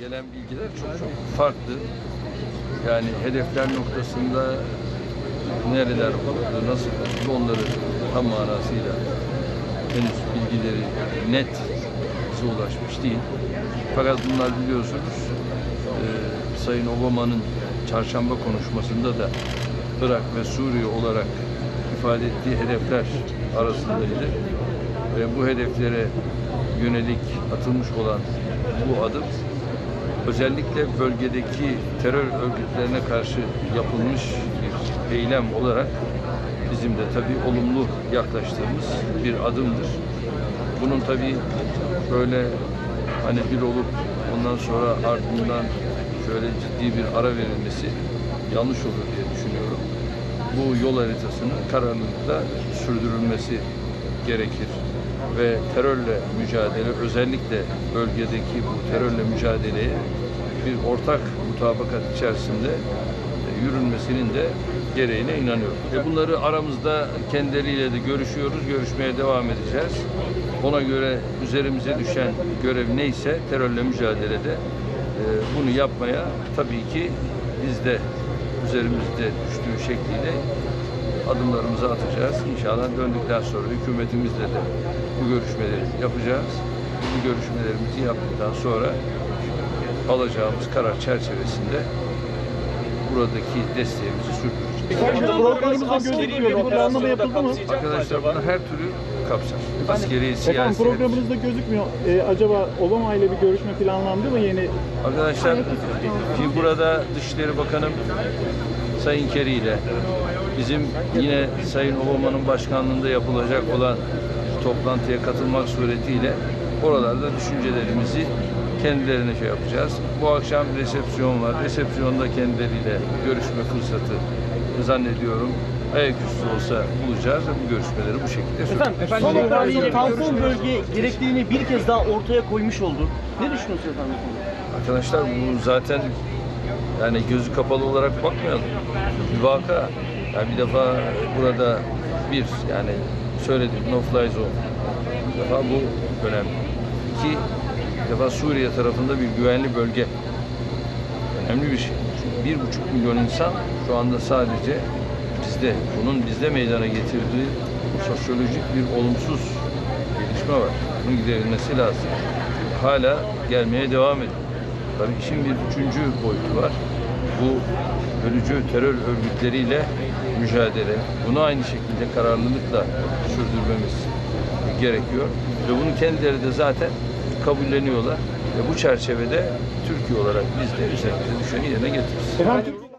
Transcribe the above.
gelen bilgiler çok çok farklı. Yani hedefler noktasında nereler oldu, nasıl oldu onları tam manasıyla henüz bilgileri net bize ulaşmış değil. Fakat bunlar biliyorsunuz e, Sayın Obama'nın çarşamba konuşmasında da Irak ve Suriye olarak ifade ettiği hedefler arasındaydı. Ve bu hedeflere yönelik atılmış olan bu adım özellikle bölgedeki terör örgütlerine karşı yapılmış bir eylem olarak bizim de tabii olumlu yaklaştığımız bir adımdır. Bunun tabii böyle hani bir olup ondan sonra ardından şöyle ciddi bir ara verilmesi yanlış olur diye düşünüyorum. Bu yol haritasının kararlılıkla sürdürülmesi gerekir ve terörle mücadele özellikle bölgedeki bu terörle mücadeleye bir ortak mutabakat içerisinde e, yürünmesinin de gereğine inanıyorum. Ve bunları aramızda kendileriyle de görüşüyoruz, görüşmeye devam edeceğiz. Ona göre üzerimize düşen görev neyse terörle mücadelede e, bunu yapmaya tabii ki biz de üzerimizde düştüğü şekliyle adımlarımızı atacağız. İnşallah döndükten sonra hükümetimizle de bu görüşmeleri yapacağız. Bu görüşmelerimizi yaptıktan sonra alacağımız karar çerçevesinde buradaki desteğimizi sürdüreceğiz. Programımızda gözükmüyor. Planlama yapıldı mı? Arkadaşlar bunu her türlü kapsar. Askeri, Efendim siyasi. programınızda gözükmüyor. Ee, acaba Obama ile bir görüşme planlandı mı yeni? Arkadaşlar burada Dışişleri Bakanım Sayın Kerry ile bizim yine Sayın Obama'nın başkanlığında yapılacak olan toplantıya katılmak suretiyle oralarda düşüncelerimizi kendilerine şey yapacağız. Bu akşam resepsiyon var. Resepsiyonda kendileriyle görüşme fırsatı zannediyorum ayaküstü olsa bulacağız ve bu görüşmeleri bu şekilde sürdüreceğiz. Son itibariyle tampon bölge gerektiğini bir kez daha ortaya koymuş oldu. Ne düşünüyorsunuz efendim? bu konuda? Arkadaşlar bu zaten yani gözü kapalı olarak bakmayalım. Bir vaka. Yani bir defa burada bir yani söyledim no fly zone. Bir defa bu önemli. İki bir defa Suriye tarafında bir güvenli bölge. Önemli bir şey. Çünkü bir buçuk milyon insan şu anda sadece bizde. Bunun bizde meydana getirdiği sosyolojik bir olumsuz gelişme var. Bunun giderilmesi lazım. Hala gelmeye devam ediyor. Tabii işin bir üçüncü boyutu var. Bu bölücü terör örgütleriyle mücadele. Bunu aynı şekilde kararlılıkla sürdürmemiz gerekiyor. Ve bunu kendileri de zaten kabulleniyorlar. Ve bu çerçevede Türkiye olarak biz de üzerimize düşeni yerine getiririz.